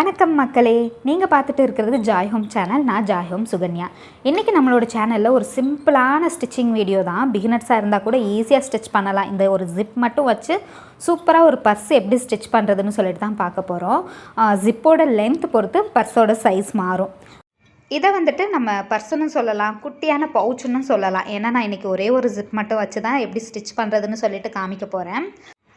வணக்கம் மக்களே. நீங்கள் பார்த்துட்டு இருக்கிறது ஜாய் ஹோம் சேனல் நான் ஜாய் ஹோம் சுகன்யா. இன்றைக்கி நம்மளோட சேனலில் ஒரு சிம்பிளான ஸ்டிச்சிங் வீடியோ தான். பிகினர்ஸாக இருந்தால் கூட ஈஸியாக ஸ்டிச் பண்ணலாம். இந்த ஒரு ஜிப் மட்டும் வச்சு சூப்பராக ஒரு பர்ஸ் எப்படி ஸ்டிச் பண்ணுறதுன்னு சொல்லிட்டு தான் பார்க்க போகிறோம் ஜிப்போட லென்த் பொறுத்து பர்ஸோட சைஸ் மாறும். இதை வந்துட்டு நம்ம பர்சனும் சொல்லலாம். குட்டியான பவுச்சுன்னு சொல்லலாம். ஏன்னா நான் இன்றைக்கி ஒரே ஒரு ஜிப் மட்டும் வச்சு தான் எப்படி ஸ்டிச் பண்ணுறதுன்னு சொல்லிட்டு காமிக்க போகிறேன்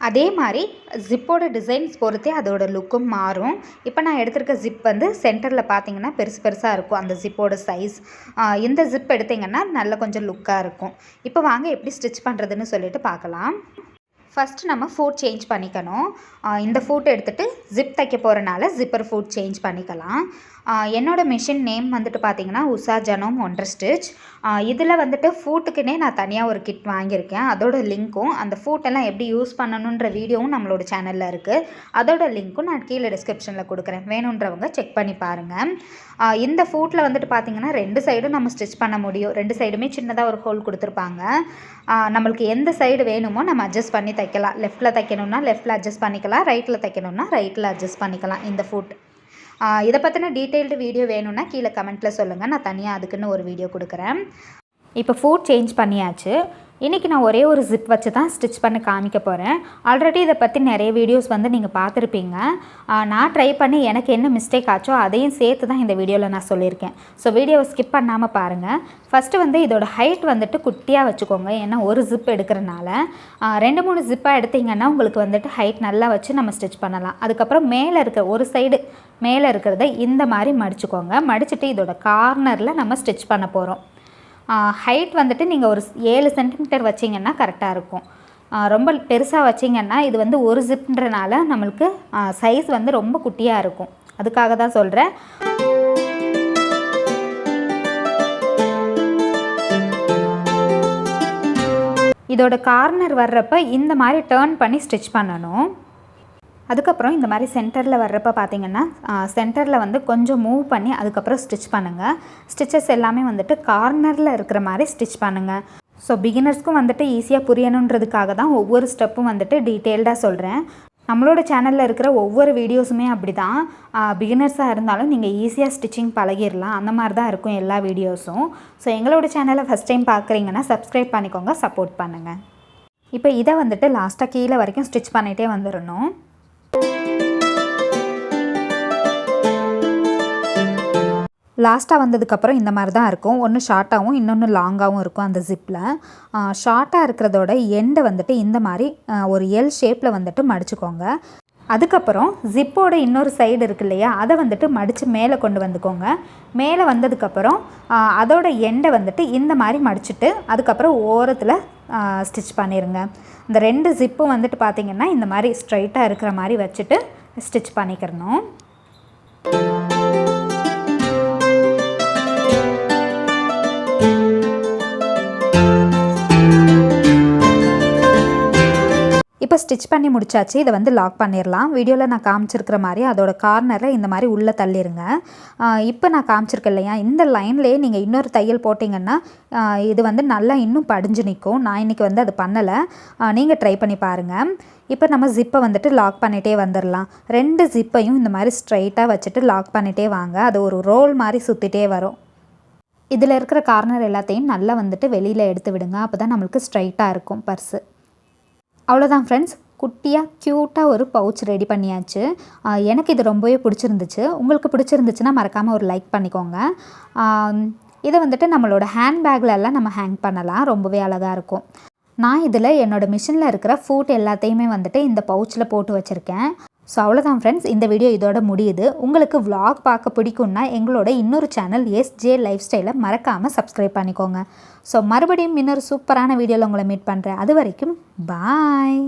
அதே மாதிரி ஜிப்போட டிசைன்ஸ் பொறுத்தே அதோட லுக்கும் மாறும். இப்போ நான் எடுத்திருக்க ஜிப் வந்து சென்டரில் பார்த்தீங்கன்னா பெருசு பெருசாக இருக்கும். அந்த ஜிப்போட சைஸ் இந்த ஜிப் எடுத்தீங்கன்னா நல்ல கொஞ்சம் லுக்காக இருக்கும். இப்போ வாங்க எப்படி ஸ்டிச் பண்ணுறதுன்னு சொல்லிட்டு பார்க்கலாம் ஃபஸ்ட்டு நம்ம ஃபூட் சேஞ்ச் பண்ணிக்கணும். இந்த ஃபூட் எடுத்துகிட்டு ஜிப் தைக்க போகிறனால ஜிப்பர் ஃபூட் சேஞ்ச் பண்ணிக்கலாம். என்னோடய என்னோட மிஷின் நேம் வந்துட்டு பார்த்தீங்கன்னா உஷா ஜனோம் ஒன்றரை ஸ்டிச் இதில் வந்துட்டு ஃபூட்டுக்குன்னே நான் தனியாக ஒரு கிட் வாங்கியிருக்கேன். அதோட லிங்க்கும் அந்த ஃபூட்டெல்லாம் எப்படி யூஸ் பண்ணணுன்ற வீடியோவும் நம்மளோட சேனலில் இருக்குது அதோட லிங்க்கும் நான் கீழே டிஸ்கிரிப்ஷனில் கொடுக்குறேன். வேணுன்றவங்க செக் பண்ணி பாருங்கள் இந்த ஃபூட்டில் வந்துட்டு பார்த்தீங்கன்னா ரெண்டு சைடும் நம்ம ஸ்டிச் பண்ண முடியும். ரெண்டு சைடுமே சின்னதாக ஒரு ஹோல் கொடுத்துருப்பாங்க. நம்மளுக்கு எந்த சைடு வேணுமோ நம்ம அட்ஜஸ்ட் பண்ணி தைக்கலாம். லெஃப்ட்டில் தைக்கணும்னா லெஃப்ட்டில் அட்ஜஸ்ட் பண்ணிக்கலாம். ரைட்டில் தைக்கணும்னா ரைட்டில் அட்ஜஸ்ட் பண்ணிக்கலாம் இந்த ஃபுட் இதை பற்றின டீட்டெயில்டு வீடியோ வேணும்னா கீழே கமெண்ட்டில் சொல்லுங்கள் நான் தனியாக அதுக்குன்னு ஒரு வீடியோ கொடுக்குறேன். இப்போ ஃபுட் சேஞ்ச் பண்ணியாச்சு. இன்றைக்கி நான் ஒரே ஒரு ஜிப் வச்சு தான் ஸ்டிச் பண்ணி காமிக்க போகிறேன் ஆல்ரெடி இதை பற்றி நிறைய வீடியோஸ் வந்து நீங்கள் பார்த்துருப்பீங்க. நான் ட்ரை பண்ணி எனக்கு என்ன மிஸ்டேக் ஆச்சோ அதையும் சேர்த்து தான் இந்த வீடியோவில் நான் சொல்லியிருக்கேன். ஸோ வீடியோவை ஸ்கிப் பண்ணாமல் பாருங்கள் ஃபஸ்ட்டு வந்து இதோட ஹைட் வந்துட்டு குட்டியாக வச்சுக்கோங்க. ஏன்னா ஒரு ஜிப் எடுக்கிறனால. ரெண்டு மூணு ஜிப்பாக எடுத்திங்கன்னா உங்களுக்கு வந்துட்டு ஹைட் நல்லா வச்சு நம்ம ஸ்டிச் பண்ணலாம். அதுக்கப்புறம் மேலே இருக்க ஒரு சைடு மேலே இருக்கிறத இந்த மாதிரி மடிச்சுக்கோங்க. மடிச்சுட்டு இதோட கார்னரில் நம்ம ஸ்டிச் பண்ண போகிறோம் ஹைட் வந்துட்டு நீங்கள் ஒரு ஏழு சென்டிமீட்டர் வச்சிங்கன்னா கரெக்டாக இருக்கும். ரொம்ப பெருசாக வச்சிங்கன்னா இது வந்து ஒரு ஜிப்ன்றனால நம்மளுக்கு சைஸ் வந்து ரொம்ப குட்டியாக இருக்கும். அதுக்காக தான் சொல்கிறேன் இதோட கார்னர் வர்றப்ப இந்த மாதிரி டேர்ன் பண்ணி ஸ்டிச் பண்ணணும். அதுக்கப்புறம் இந்த மாதிரி சென்டரில் வர்றப்ப பார்த்தீங்கன்னா சென்டரில் வந்து கொஞ்சம் மூவ் பண்ணி அதுக்கப்புறம் ஸ்டிச் பண்ணுங்கள் ஸ்டிச்சஸ் எல்லாமே வந்துட்டு கார்னரில் இருக்கிற மாதிரி ஸ்டிச் பண்ணுங்கள் ஸோ பிகினர்ஸ்க்கும் வந்துட்டு ஈஸியாக புரியணுன்றதுக்காக தான் ஒவ்வொரு ஸ்டெப்பும் வந்துட்டு டீட்டெயில்டாக சொல்கிறேன் நம்மளோட சேனலில் இருக்கிற ஒவ்வொரு வீடியோஸுமே அப்படி தான் பிகினர்ஸாக இருந்தாலும் நீங்கள் ஈஸியாக ஸ்டிச்சிங் பழகிடலாம் அந்த மாதிரி தான் இருக்கும் எல்லா வீடியோஸும் ஸோ எங்களோட சேனலை ஃபஸ்ட் டைம் பார்க்குறீங்கன்னா சப்ஸ்கிரைப் பண்ணிக்கோங்க சப்போர்ட் பண்ணுங்கள் இப்போ இதை வந்துட்டு லாஸ்ட்டாக கீழே வரைக்கும் ஸ்டிச் பண்ணிகிட்டே வந்துடணும் லாஸ்ட்டாக வந்ததுக்கப்புறம் இந்த மாதிரி தான் இருக்கும். ஒன்று ஷார்ட்டாகவும் இன்னொன்று லாங்காகவும் இருக்கும் அந்த ஜிப்பில் ஷார்ட்டாக இருக்கிறதோட எண்டை வந்துட்டு இந்த மாதிரி ஒரு எல் ஷேப்பில் வந்துட்டு மடிச்சுக்கோங்க. அதுக்கப்புறம் ஜிப்போட இன்னொரு சைடு இருக்கு இல்லையா அதை வந்துட்டு மடித்து மேலே கொண்டு வந்துக்கோங்க. மேலே வந்ததுக்கப்புறம் அதோட எண்டை வந்துட்டு இந்த மாதிரி மடிச்சுட்டு அதுக்கப்புறம் ஓரத்தில் ஸ்டிச் பண்ணிடுங்க இந்த ரெண்டு ஜிப்பும் வந்துட்டு பார்த்திங்கன்னா இந்த மாதிரி ஸ்ட்ரைட்டாக இருக்கிற மாதிரி வச்சுட்டு ஸ்டிச் பண்ணிக்கிறணும். இப்போ ஸ்டிச் பண்ணி முடிச்சாச்சு. இதை வந்து லாக் பண்ணிடலாம் வீடியோவில் நான் காமிச்சிருக்கிற மாதிரி அதோட கார்னரை இந்த மாதிரி உள்ளே தள்ளிடுங்க இப்போ நான் காமிச்சிருக்கேன் இல்லையா? இந்த லைன்லேயே நீங்கள் இன்னொரு தையல் போட்டிங்கன்னா இது வந்து நல்லா இன்னும் படிஞ்சு நிற்கும் நான் இன்றைக்கி வந்து அது பண்ணலை. நீங்கள் ட்ரை பண்ணி பாருங்கள் இப்போ நம்ம ஜிப்பை வந்துட்டு லாக் பண்ணிகிட்டே வந்துடலாம் ரெண்டு ஜிப்பையும் இந்த மாதிரி ஸ்ட்ரைட்டாக வச்சுட்டு லாக் பண்ணிகிட்டே வாங்க. அது ஒரு ரோல் மாதிரி சுற்றிட்டே வரும். இதில் இருக்கிற கார்னர் எல்லாத்தையும் நல்லா வந்துட்டு வெளியில் எடுத்து விடுங்க. அப்போ தான் நம்மளுக்கு ஸ்ட்ரைட்டாக இருக்கும் பர்ஸு அவ்வளோதான் ஃப்ரெண்ட்ஸ் குட்டியாக க்யூட்டாக ஒரு பவுச் ரெடி பண்ணியாச்சு. எனக்கு இது ரொம்பவே பிடிச்சிருந்துச்சு. உங்களுக்கு பிடிச்சிருந்துச்சுன்னா மறக்காமல் ஒரு லைக் பண்ணிக்கோங்க. இதை வந்துட்டு நம்மளோட ஹேண்ட்பேக்லெல்லாம் நம்ம ஹேங் பண்ணலாம். ரொம்பவே அழகாக இருக்கும். நான் இதில் என்னோடய மிஷினில் இருக்கிற ஃபுட் எல்லாத்தையுமே வந்துட்டு இந்த பவுச்சில் போட்டு வச்சுருக்கேன். ஸோ அவ்வளோதான் ஃப்ரெண்ட்ஸ் இந்த வீடியோ இதோட முடியுது. உங்களுக்கு விலாக் பார்க்க பிடிக்கும்னா எங்களோட இன்னொரு சேனல் எஸ்ஜே லைஃப் ஸ்டைலை மறக்காமல் சப்ஸ்கிரைப் பண்ணிக்கோங்க. ஸோ மறுபடியும் இன்னொரு சூப்பரான வீடியோவில் உங்களை மீட் பண்ணுறேன் அது வரைக்கும் பாய்